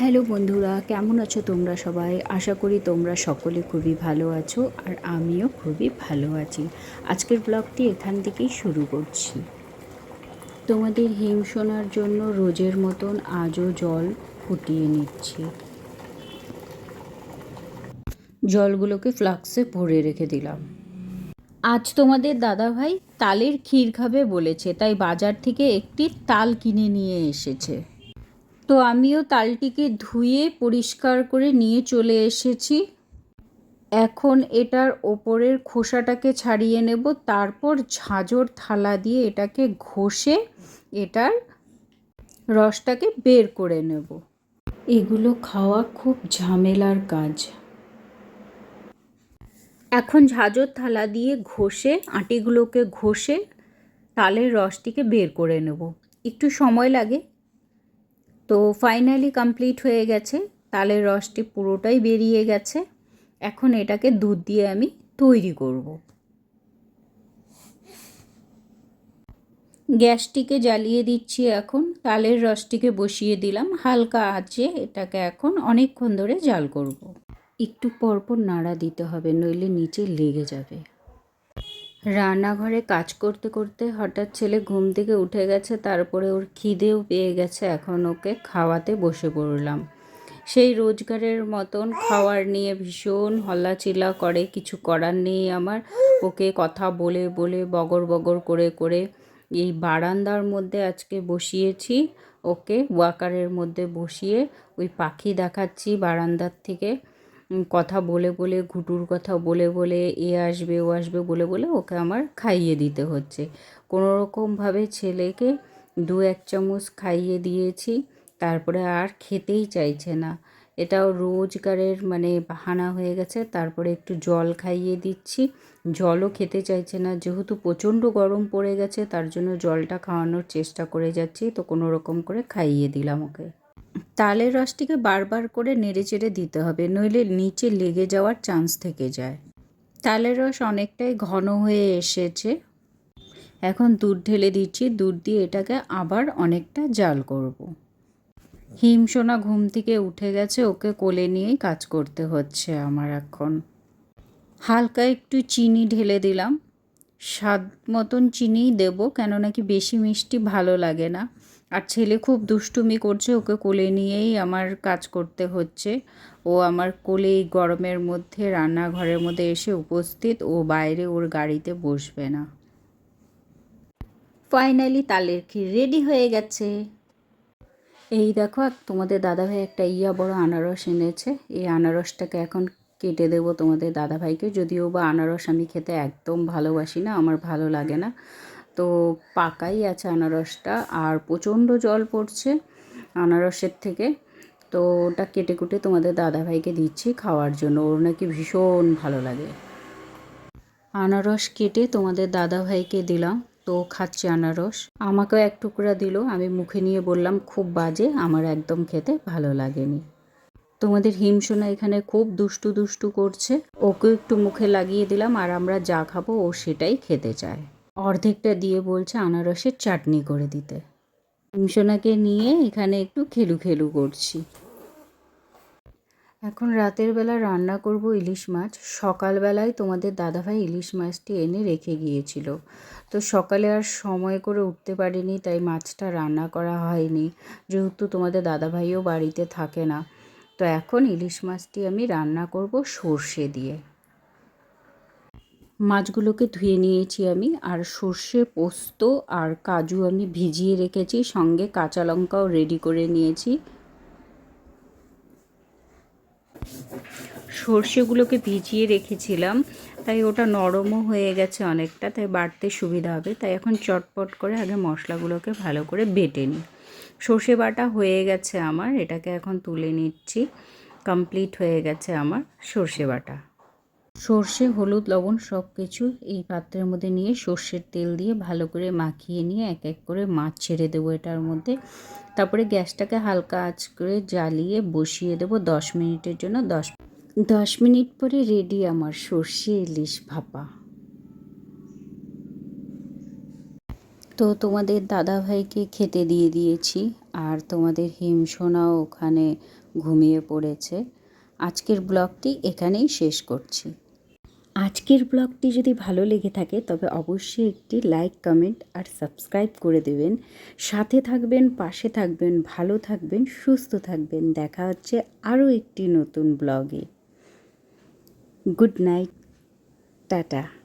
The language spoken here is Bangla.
হ্যালো বন্ধুরা, কেমন আছো তোমরা সবাই? আশা করি তোমরা সকলে খুবই ভালো আছো আর আমিও খুবই ভালো আছি। আজকের ব্লগটি এখান থেকেই শুরু করছি। তোমাদের হিম শোনার জন্য রোজের মতন আজও জল ফুটিয়ে নিচ্ছি। জলগুলোকে ফ্লাক্সে ভরে রেখে দিলাম। আজ তোমাদের দাদাভাই তালের ক্ষীর খাবে বলেছে, তাই বাজার থেকে একটি তাল কিনে নিয়ে এসেছে। তো আমিও তালটিকে ধুয়ে পরিষ্কার করে নিয়ে চলে এসেছি। এখন এটার ওপরের খোসাটাকে ছাড়িয়ে নেব, তারপর ঝাঁঝর থালা দিয়ে এটাকে ঘষে এটার রসটাকে বের করে নেব। এগুলো খাওয়া খুব ঝামেলার কাজ। এখন ঝাঁঝর থালা দিয়ে ঘষে, আটিগুলোকে ঘষে তালের রসটিকে বের করে নেব। একটু সময় লাগে তো ফাইনালি কমপ্লিট হয়ে গেছে। তালের রসটি পুরোটাই বেরিয়ে গেছে। এখন এটাকে দুধ দিয়ে আমি তৈরি করব। গ্যাসটিকে জ্বালিয়ে দিচ্ছি এখন। তালের রসটিকে বসিয়ে দিলাম। হালকা আঁচে এটাকে এখন অনেকক্ষণ ধরে জাল করব। একটু পরপর নাড়া দিতে হবে, নইলে নিচে লেগে যাবে। রান্নাঘরে কাজ করতে করতে হঠাৎ ছেলে ঘুম থেকে উঠে গেছে তারপরে ওর খিদেও পেয়ে গেছে। এখন ওকে খাওয়াতে বসে পড়লাম। সেই রোজগারের মতন খাওয়ার নিয়ে ভীষণ হল্লাচিল্লা করে, কিছু করার নেই আমার। ওকে কথা বলে বলে, বগর বগর করে করে এই বারান্দার মধ্যে আজকে বসিয়েছি। ওকে ওয়াকারের মধ্যে বসিয়ে ওই পাখি দেখাচ্ছি বারান্দার থেকে। কথা বলে বলে, ঘুটুর কথা বলে বলে, এ আসবে, ও আসবে, বলে বলে ওকে আমার খাইয়ে দিতে হচ্ছে। কোনো রকমভাবে ছেলেকে দু এক চামচ খাইয়ে দিয়েছি, তারপরে আর খেতেই চাইছে না। এটাও রোজগারের মানে বাহানা হয়ে গেছে, তারপরে একটু জল খাইয়ে দিচ্ছি। জলও খেতে চাইছে না, যেহেতু প্রচণ্ড গরম পড়ে গেছে, তার জন্য জলটা খাওয়ানোর চেষ্টা করে যাচ্ছি, তো কোনো রকম করে খাইয়ে দিলাম ওকে। তালের রসটিকে বারবার করে নেড়ে চেড়ে দিতে হবে, নইলে নিচে লেগে যাওয়ার চান্স থেকে যায়। তালের রস অনেকটাই ঘন হয়ে এসেছে। এখন দুধ ঢেলে দিচ্ছি, দুধ দিয়ে এটাকে আবার অনেকটা জাল করব। হিমসোনা ঘুম থেকে উঠে গেছে, ওকে কোলে নিয়েই কাজ করতে হচ্ছে আমার এখন। হালকা একটু চিনি ঢেলে দিলাম। স্বাদ মতন চিনিই দেবো, কেন নাকি বেশি মিষ্টি ভালো লাগে না। আর ছেলে খুব দুষ্টুমি করছে, ওকে কোলে নিয়েই আমার কাজ করতে হচ্ছে। ও আমার কোলে গরমের মধ্যে, রান্নাঘরের মধ্যে এসে উপস্থিত, ও বাইরে ওর গাড়িতে বসবে না। ফাইনালি তালের ক্ষীর রেডি হয়ে গেছে। এই দেখো তোমাদের দাদাভাই একটা ইয়া বড় আনারস এনেছে। এই আনারসটাকে এখন কেটে দেবো তোমাদের দাদাভাইকে। যদিও বা আনারস আমি খেতে একদম ভালোবাসি না, আমার ভালো লাগে না। তো পাকাই আছে আনারসটা আর প্রচণ্ড জল পড়ছে আনারসের থেকে। তো ওটা কেটে কুটে তোমাদের দাদাভাইকে দিচ্ছি খাওয়ার জন্য। ওর নাকি ভীষণ ভালো লাগে। আনারস কেটে তোমাদের দাদাভাইকে দিলাম। তো খাচ্ছে আনারস। আমাকেও এক টুকরা দিল। আমি মুখে নিয়ে বললাম, খুব বাজে, আমার একদম খেতে ভালো লাগেনি। তোমাদের হিমসোনা এখানে খুব দুষ্টু দুষ্টু করছে। ওকে একটু মুখে লাগিয়ে দিলাম আর আমরা যা খাব ও সেটাই খেতে চায়। অর্ধেকটা দিয়ে বলছে আনারসের চাটনি করে দিতে। হিমসোনাকে নিয়ে এখানে একটু খেলু খেলু করছি। এখন রাতের বেলা রান্না করব ইলিশ মাছ। সকালবেলায় তোমাদের দাদাভাই ইলিশ মাছটি এনে রেখে গিয়েছিল। তো সকালে আর সময় করে উঠতে পারিনি, তাই মাছটা রান্না করা হয়নি। যেহেতু তোমাদের দাদাভাইও বাড়িতে থাকে না, তো এখন ইলিশ মাছটি আমি রান্না করব সর্ষে দিয়ে। মাছগুলোকে ধুয়ে নিয়েছি আমি, আর সর্ষে পোস্ত আর কাজু আমি ভিজিয়ে রেখেছি, সঙ্গে কাঁচা লঙ্কাও রেডি করে নিয়েছি। সর্ষেগুলোকে ভিজিয়ে রেখেছিলাম, তাই ওটা নরমও হয়ে গেছে অনেকটা, তাই বাড়তে সুবিধা হবে, তাই এখন চটপট করে আগে মশলাগুলোকে ভালো করে বেটে নিই। সর্ষে বাটা হয়ে গেছে আমার, এটাকে এখন তুলে নিচ্ছি কমপ্লিট হয়ে গেছে আমার সর্ষে বাটা। সর্ষে, হলুদ, লবণ সব কিছু এই পাত্রের মধ্যে নিয়ে সর্ষের তেল দিয়ে ভালো করে মাখিয়ে নিয়ে এক এক করে মাছ ছেড়ে দেবো এটার মধ্যে। তারপরে গ্যাসটাকে হালকা আঁচ করে জ্বালিয়ে বসিয়ে দেবো দশ মিনিটের জন্য। দশ দশ মিনিট পরে রেডি আমার সর্ষে ইলিশ ভাপা। তো তোমাদের দাদা ভাইকে খেতে দিয়ে দিয়েছি আর তোমাদের হিমসোনাও ওখানে ঘুমিয়ে পড়েছে। আজকের ব্লগটি এখানেই শেষ করছি। আজকের ব্লগটি যদি ভালো লেগে থাকে, তবে অবশ্যই একটি লাইক, কমেন্ট আর সাবস্ক্রাইব করে দেবেন। সাথে থাকবেন, পাশে থাকবেন, ভালো থাকবেন, সুস্থ থাকবেন। দেখা হচ্ছে আরও একটি নতুন ব্লগে। Good night, tata.